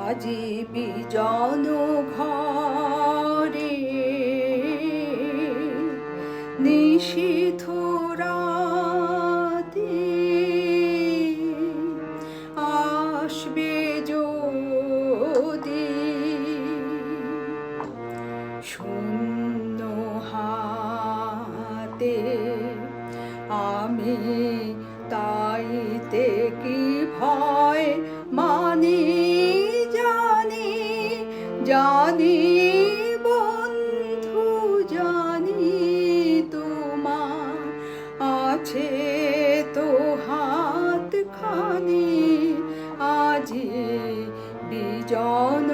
আজি বিজন ঘরে নিশীথ রাতে আসবে যদি শূন্য হাতে আমি তাইতে আজি বিজন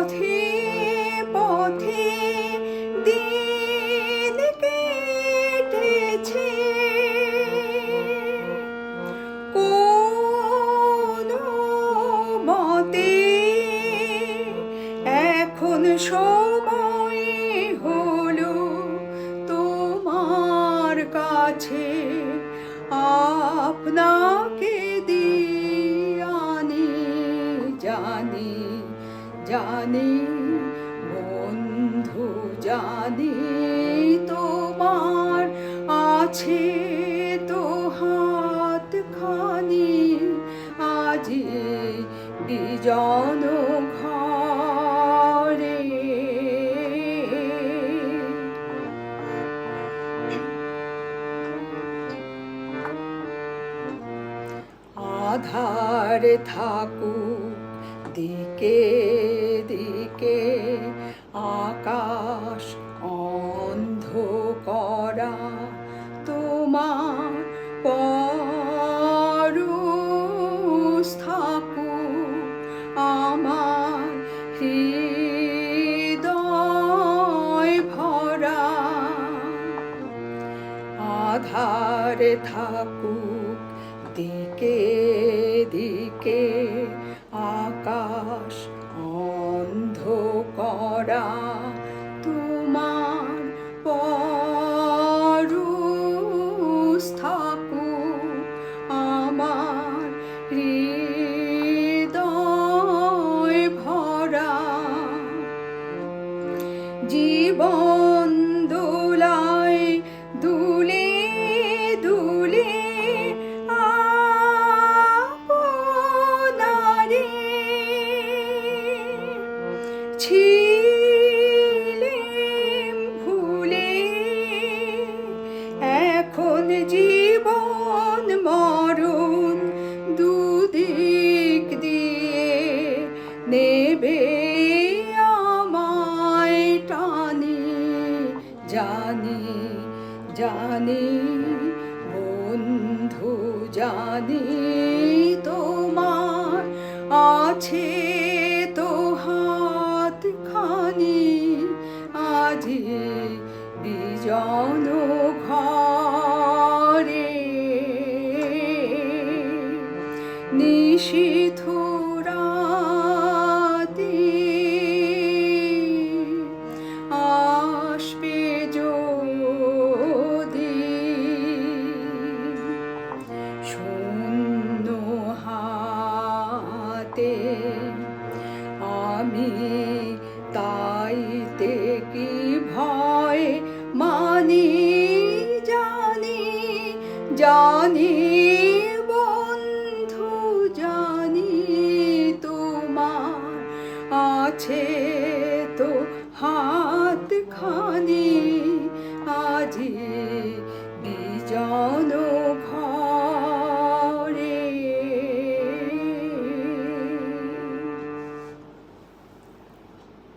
পথে পথে দিন মতে এখন সময় হলো তোমার কাছে। আপনাকে দিয়ানি জানি জানি বন্ধু জানি তোমার আছে তো হাত খানি আজি বিজন ঘরে। আধার থাকুক দিকে দিকে আকাশ অন্ধ করা তোমার থাকুক আমার হৃদয় ভরা। আধারে থাকুক দিকে দিকে আকাশ অন্ধ করা ছিলেম ভুলে এখন জীবন মরণ দুদিক দিয়ে নেবে আমায় টানি, জানি জানি, বন্ধু জানি তোমার আছে তাইতে কি ভয়? মানি জানি জানি বন্ধু জানি তোমার আছে তো হাত খানি